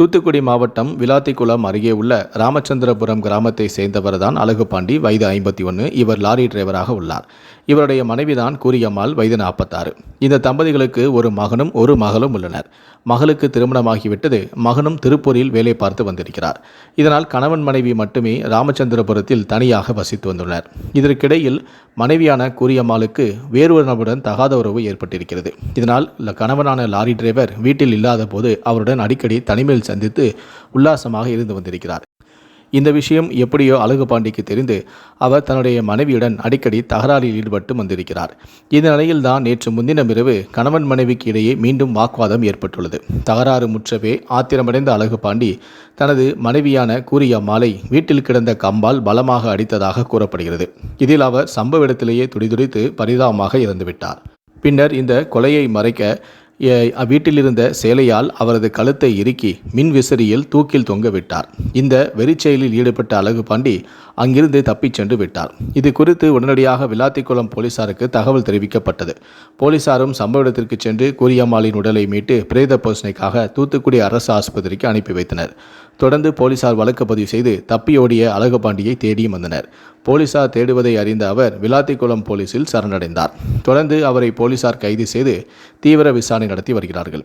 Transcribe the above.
தூத்துக்குடி மாவட்டம் விளாத்திக்குளம் அருகே உள்ள ராமச்சந்திரபுரம் கிராமத்தை சேர்ந்தவர் தான் அழகுபாண்டி வயது ஐம்பத்தி ஒன்று இவர் லாரி டிரைவராக உள்ளார். இவருடைய மனைவிதான் கூரியம்மாள் வயது நாற்பத்தாறு. இந்த தம்பதிகளுக்கு ஒரு மகனும் ஒரு மகளும் உள்ளனர். மகளுக்கு திருமணமாகிவிட்டது. மகனும் திருப்பூரில் வேலை பார்த்து வந்திருக்கிறார். இதனால் கணவன் மனைவி மட்டுமே ராமச்சந்திரபுரத்தில் தனியாக வசித்து வந்துள்ளனர். இதற்கிடையில் மனைவியான கூரியம்மாளுக்கு ஒரு நபருடன் தகாத உறவு ஏற்பட்டிருக்கிறது. இதனால் கணவனான லாரி டிரைவர் வீட்டில் இல்லாத போது அவருடன் அடிக்கடி தனிமையில் சந்தித்து உல்லாசமாக இருந்து வந்திருக்கிறார். இந்த விஷயம் எப்படியோ அழகுபாண்டிக்கு தெரிந்து அவர் தன்னுடைய மனைவியுடன் அடிக்கடி தகராறில் ஈடுபட்டு வந்திருக்கிறார். இந்த நிலையில்தான் நேற்று முன்தினம் இரவு கணவன் மனைவிக்கு இடையே மீண்டும் வாக்குவாதம் ஏற்பட்டுள்ளது. தகராறு முற்றவே ஆத்திரமடைந்த அழகுபாண்டி தனது மனைவியான கூறிய மாலை வீட்டில் கிடந்த கம்பால் பலமாக அடித்ததாக கூறப்படுகிறது. இதில் அவர் சம்பவ இடத்திலேயே துடிதுடித்து பரிதாபமாக இறந்துவிட்டார். பின்னர் இந்த கொலையை மறைக்க எ- வீட்டில் இருந்த சேலையால் அவரது கழுத்தை இறுக்கி மின் விசிறியில் தூக்கில் தொங்க விட்டார். இந்த வெறிச்செயலில் ஈடுபட்ட அழகு பாண்டி அங்கிருந்து தப்பிச் சென்று விட்டார். இது குறித்து உடனடியாக விளாத்திக்குளம் போலீசாருக்கு தகவல் தெரிவிக்கப்பட்டது. போலீசாரும் சம்பவ இடத்திற்கு சென்று கூரியம்மாளின் உடலை மீட்டு பிரேத பரிசோதனைக்காக தூத்துக்குடி அரசு ஆஸ்பத்திரிக்கு அனுப்பி வைத்தனர். தொடர்ந்து போலீசார் வழக்கு பதிவு செய்து தப்பியோடிய அழகுபாண்டியை தேடி வந்தனர். போலீசார் தேடுவதை அறிந்த அவர் விளாத்திக்குளம் போலீசில் சரணடைந்தார். தொடர்ந்து அவரை போலீசார் கைது செய்து தீவிர விசாரணை நடத்தி வருகிறார்கள்.